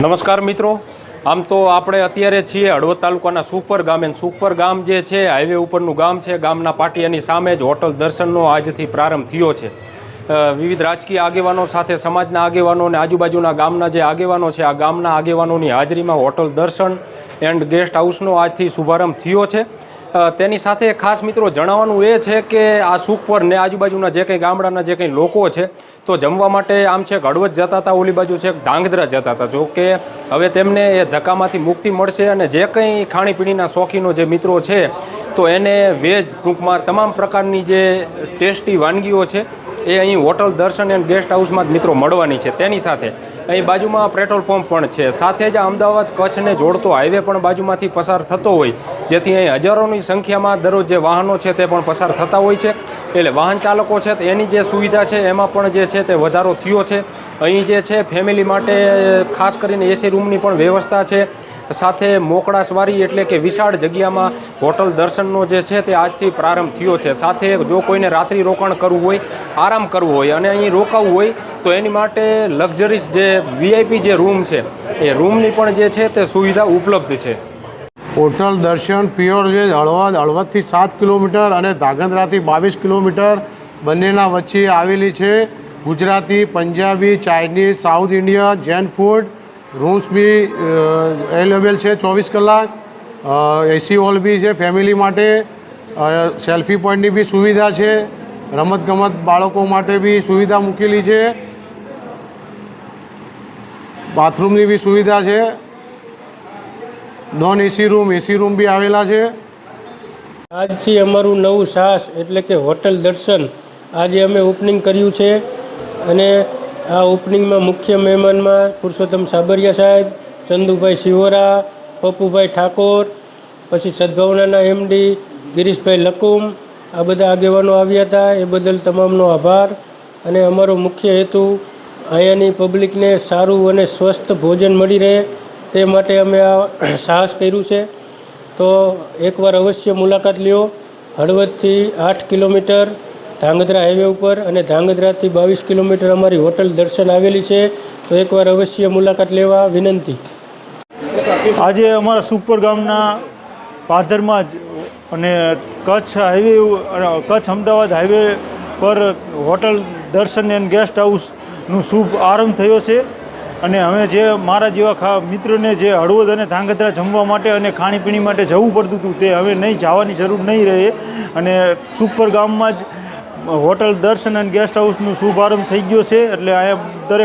નમસ્કાર મિત્રો. આમ તો આપણે અત્યારે છીએ હળવદ તાલુકાના સુખપર ગામે. સુખપર ગામ જે છે હાઈવે ઉપરનું ગામ છે. ગામના પાટિયાની સામે જ હોટલ દર્શનનો આજથી પ્રારંભ થયો છે. વિવિધ રાજકીય આગેવાનો સાથે સમાજના આગેવાનો અને આજુબાજુના ગામના જે આગેવાનો છે, આ ગામના આગેવાનોની હાજરીમાં હોટલ દર્શન એન્ડ ગેસ્ટ હાઉસનો આજથી શુભારંભ થયો છે. તેની સાથે ખાસ મિત્રો જણાવવાનું એ છે કે આ સુખપર ને આજુબાજુના જે કંઈ ગામડાના જે કંઈ લોકો છે, તો જમવા માટે આમ છે હળવદ જતા હતા, ઓલી બાજુ છે ધાંગધ્રા જતા હતા. જો કે હવે તેમને એ ધક્કામાંથી મુક્તિ મળશે અને જે કંઈ ખાણીપીણીના શોખીનો જે મિત્રો છે, તો એને વેજ ટૂંકમાં તમામ પ્રકારની જે ટેસ્ટી વાનગીઓ છે એ અહીં હોટલ દર્શન એન્ડ ગેસ્ટ હાઉસમાં જ મિત્રો મળવાની છે. તેની સાથે અહીં બાજુમાં પેટ્રોલ પંપ પણ છે. સાથે જ અમદાવાદ કચ્છને જોડતો હાઈવે પણ બાજુમાંથી પસાર થતો હોય, જેથી અહીં હજારોની સંખ્યામાં દરરોજ જે વાહનો છે તે પણ પસાર થતા હોય છે. એટલે વાહન ચાલકો છે એની જે સુવિધા છે, એમાં પણ જે છે તે વધારો થયો છે. અહીં જે છે ફેમિલી માટે, ખાસ કરીને એસી રૂમની પણ વ્યવસ્થા છે. સાથે મોકળા સવારી એટલે કે વિશાળ જગ્યામાં હોટલ દર્શનનો જે છે તે આજથી પ્રારંભ થયો છે. સાથે જો કોઈને રાત્રિ રોકાણ કરવું હોય, આરામ કરવો હોય અને અહીં રોકાવું હોય, તો એની માટે લક્ઝરીસ જે વીઆઈપી જે રૂમ છે, એ રૂમની પણ જે છે તે સુવિધા ઉપલબ્ધ છે. હોટલ દર્શન પ્યોર વેજ હળવદ, હળવદથી સાત કિલોમીટર અને ધાગંદ્રાથી બાવીસ કિલોમીટર બંનેના વચ્ચે આવેલી છે. Gujarati, Punjabi, Chinese, South Indian, Jain food rooms બી અવેલેબલ છે ચોવીસ કલાક. એસી હોલ બી છે ફેમિલી માટે. સેલ્ફી પોઈન્ટની બી સુવિધા છે. રમતગમત બાળકો માટે બી સુવિધા મૂકેલી છે. બાથરૂમની બી સુવિધા છે. Non AC room AC room બી આવેલા છે. આજથી અમારું નવું સાહસ એટલે કે હોટલ દર્શન આજે અમે ઓપનિંગ કર્યું છે. અને આ ઓપનિંગમાં મુખ્ય મહેમાનમાં પુરુષોત્તમ સાબરિયા સાહેબ, ચંદુભાઈ શિવોરા, પપ્પુભાઈ ઠાકોર, પછી સદભાવનાના એમડી, ગિરીશભાઈ લકુમ, આ બધા આગેવાનો આવ્યા હતા. એ બદલ તમામનો આભાર. અને અમારો મુખ્ય હેતુ, અહીંયાની પબ્લિકને સારું અને સ્વસ્થ ભોજન મળી રહે તે માટે અમે આ સાહસ કર્યું છે. તો એકવાર અવશ્ય મુલાકાત લ્યો. હળવદથી આઠ કિલોમીટર ધાંગધ્રા હાઈવે ઉપર અને ધ્રાંગધ્રાથી બાવીસ કિલોમીટર અમારી હોટલ દર્શન આવેલી છે, તો એકવાર અવશ્ય મુલાકાત લેવા વિનંતી. આજે અમારા સુપર ગામના પાદરમાં જ અને કચ્છ હાઈવે કચ્છ અમદાવાદ હાઈવે પર હોટલ દર્શન એન્ડ ગેસ્ટ હાઉસનું શુભ આરંભ થયો છે. અને હવે જે મારા જેવા ખા, મિત્રને જે હળવદ અને ધાંગધ્રા જમવા માટે અને ખાણીપીણી માટે જવું પડતું હતું તે હવે નહીં, જવાની જરૂર નહીં રહે. અને સુપર ગામમાં જ હોટલ દર્શન એન્ડ ગેસ્ટ હાઉસનું શુભારંભ થઈ ગયો છે. એટલે અહીંયા દરેક